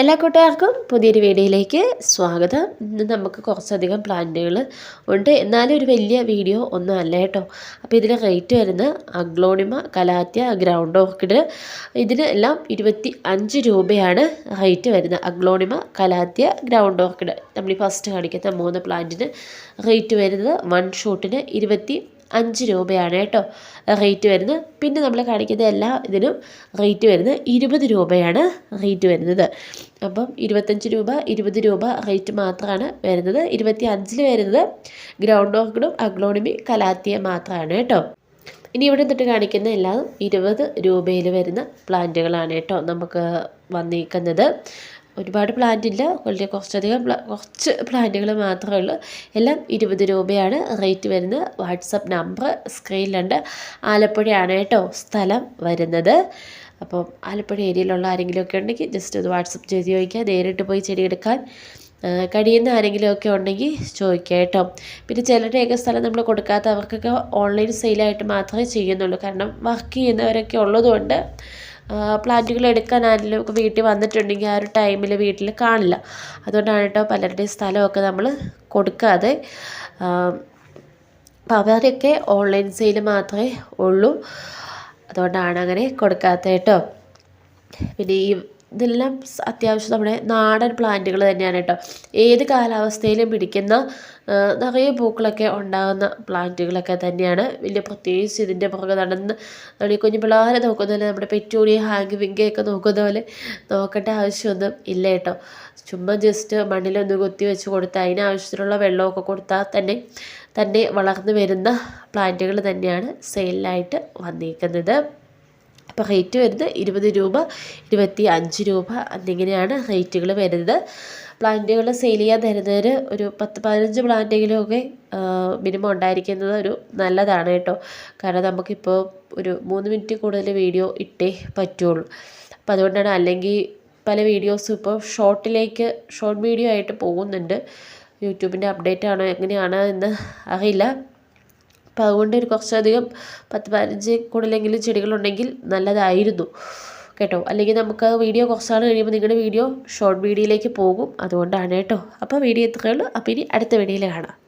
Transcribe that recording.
എല്ലാ കൂട്ടുകാർക്കും പുതിയൊരു വീഡിയോയിലേക്ക് സ്വാഗതം. ഇന്ന് നമുക്ക് കുറച്ചധികം പ്ലാന്റുകൾ ഉണ്ട്. എന്നാലും ഒരു വലിയ വീഡിയോ ഒന്നും അല്ല കേട്ടോ. അപ്പോൾ ഇതിന് റേറ്റ് വരുന്ന അഗ്ലോണിമ കലാത്യ ഗ്രൗണ്ട് ഓർക്കിഡ് ഇതിന് എല്ലാം ഇരുപത്തി അഞ്ച് രൂപയാണ് റേറ്റ് വരുന്നത്. Aglaonema calathea ground orchid. നമ്മൾ ഈ ഫസ്റ്റ് കാണിക്കുന്ന മൂന്ന് പ്ലാന്റിന് റേറ്റ് വരുന്നത് വൺ ഷോട്ടിന് ഇരുപത്തി അഞ്ച് രൂപയാണ് കേട്ടോ റേറ്റ് വരുന്നത്. പിന്നെ നമ്മൾ കാണിക്കുന്ന എല്ലാ ഇതിനും റേറ്റ് വരുന്നത് ഇരുപത് രൂപയാണ് റേറ്റ് വരുന്നത്. അപ്പം ഇരുപത്തഞ്ച് രൂപ ഇരുപത് രൂപ റേറ്റ് മാത്രമാണ് വരുന്നത്. ഇരുപത്തി അഞ്ചിൽ വരുന്നത് ഗ്രൗണ്ട് ഓർക്കിഡും അഗ്ലോണിമി കലാത്തിയ മാത്രമാണ് കേട്ടോ. ഇനി ഇവിടെ നിന്നിട്ട് കാണിക്കുന്ന എല്ലാം ഇരുപത് രൂപയിൽ വരുന്ന പ്ലാന്റുകളാണ് കേട്ടോ നമുക്ക് വന്നിരിക്കുന്നത് ഒരുപാട് പ്ലാന്റ് ഇല്ല. വളരെ കുറച്ചധികം കുറച്ച് പ്ലാന്റുകൾ മാത്രമേ ഉള്ളൂ. എല്ലാം ഇരുപത് രൂപയാണ് റേറ്റ് വരുന്നത് വാട്സപ്പ് നമ്പർ സ്ക്രീനിലുണ്ട് ആലപ്പുഴയാണ് കേട്ടോ സ്ഥലം വരുന്നത്. അപ്പോൾ ആലപ്പുഴ ഏരിയയിലുള്ള ആരെങ്കിലുമൊക്കെ ഉണ്ടെങ്കിൽ ജസ്റ്റ് ഒന്ന് വാട്സപ്പ് ചെയ്ത് ചോദിക്കുക. നേരിട്ട് പോയി ചെടി എടുക്കാൻ കഴിയുന്ന ആരെങ്കിലുമൊക്കെ ഉണ്ടെങ്കിൽ ചോദിക്കുക കേട്ടോ. പിന്നെ ചിലരുടെയൊക്കെ സ്ഥലം നമ്മൾ കൊടുക്കാത്ത അവർക്കൊക്കെ ഓൺലൈൻ സെയിലായിട്ട് മാത്രമേ ചെയ്യുന്നുള്ളൂ. കാരണം വർക്ക് ചെയ്യുന്നവരൊക്കെ ഉള്ളതുകൊണ്ട് പ്ലാന്റുകൾ എടുക്കാൻ ആരെങ്കിലും ഒക്കെ വീട്ടിൽ വന്നിട്ടുണ്ടെങ്കിൽ ആ ഒരു ടൈമിൽ വീട്ടിൽ കാണില്ല. അതുകൊണ്ടാണ് കേട്ടോ പലരുടെയും സ്ഥലമൊക്കെ നമ്മൾ കൊടുക്കാതെ അപ്പോൾ അവരൊക്കെ ഓൺലൈൻ സെയിൽ മാത്രമേ ഉള്ളൂ. അതുകൊണ്ടാണ് അങ്ങനെ കൊടുക്കാത്തത് കേട്ടോ പിന്നെ ഈ ഇതെല്ലാം അത്യാവശ്യം നമ്മുടെ നാടൻ പ്ലാന്റുകൾ തന്നെയാണ് കേട്ടോ. ഏത് കാലാവസ്ഥയിലും പിടിക്കുന്ന നിറയെ പൂക്കളൊക്കെ ഉണ്ടാകുന്ന പ്ലാന്റുകളൊക്കെ തന്നെയാണ്. വലിയ പ്രത്യേകിച്ച് ഇതിന്റെ പുറകെ നടന്ന് നമ്മൾ ഈ കുഞ്ഞു പിള്ളേരെ നോക്കുന്ന പോലെ നമ്മുടെ പെറ്റൂണി ഹാങ്ക് വിങ്കയൊക്കെ നോക്കുന്ന പോലെ നോക്കേണ്ട ആവശ്യമൊന്നും ഇല്ല കേട്ടോ. ചുമ്മാ ജസ്റ്റ് മണ്ണിലൊന്ന് കുത്തി വെച്ച് കൊടുത്താൽ അതിനാവശ്യത്തിനുള്ള വെള്ളമൊക്കെ കൊടുത്താൽ തന്നെ തന്നെ വളർന്നു വരുന്ന പ്ലാന്റുകൾ തന്നെയാണ് സെയിലായിട്ട് വന്നിരിക്കുന്നത് അപ്പോൾ റേറ്റ് വരുന്നത് ഇരുപത് രൂപ ഇരുപത്തി അഞ്ച് രൂപ എന്നിങ്ങനെയാണ് റേറ്റുകൾ വരുന്നത്. പ്ലാന്റുകൾ സെയിൽ ചെയ്യാൻ തരുന്നതിന് ഒരു പത്ത് പതിനഞ്ച് പ്ലാന്റെങ്കിലും ഒക്കെ മിനിമം ഉണ്ടായിരിക്കുന്നത് ഒരു നല്ലതാണ് കേട്ടോ. കാരണം നമുക്കിപ്പോൾ ഒരു മൂന്ന് മിനിറ്റ് കൂടുതൽ വീഡിയോ ഇട്ടേ പറ്റുള്ളൂ. അപ്പോൾ അതുകൊണ്ടാണ് അല്ലെങ്കിൽ പല വീഡിയോസും ഇപ്പോൾ ഷോർട്ടിലേക്ക് ഷോർട്ട് വീഡിയോ ആയിട്ട് പോകുന്നുണ്ട്. യൂട്യൂബിന്റെ അപ്ഡേറ്റ് ആണോ എങ്ങനെയാണ് എന്ന് അറിയില്ല. അപ്പോൾ അതുകൊണ്ട് ഒരു കുറച്ചധികം പത്ത് പതിനഞ്ച് കൂടുതലെങ്കിലും ചെടികളുണ്ടെങ്കിൽ നല്ലതായിരുന്നു. കേട്ടോ? അല്ലെങ്കിൽ നമുക്ക് വീഡിയോ കുറച്ചാണ് കഴിയുമ്പോൾ നിങ്ങളുടെ വീഡിയോ ഷോർട്ട് വീഡിയോയിലേക്ക് പോകും. അതുകൊണ്ടാണ് കേട്ടോ. അപ്പോൾ വീഡിയോ ഇത്രയേ ഉള്ളൂ. അപ്പോൾ ഇനി അടുത്ത വീഡിയോയിൽ കാണാം.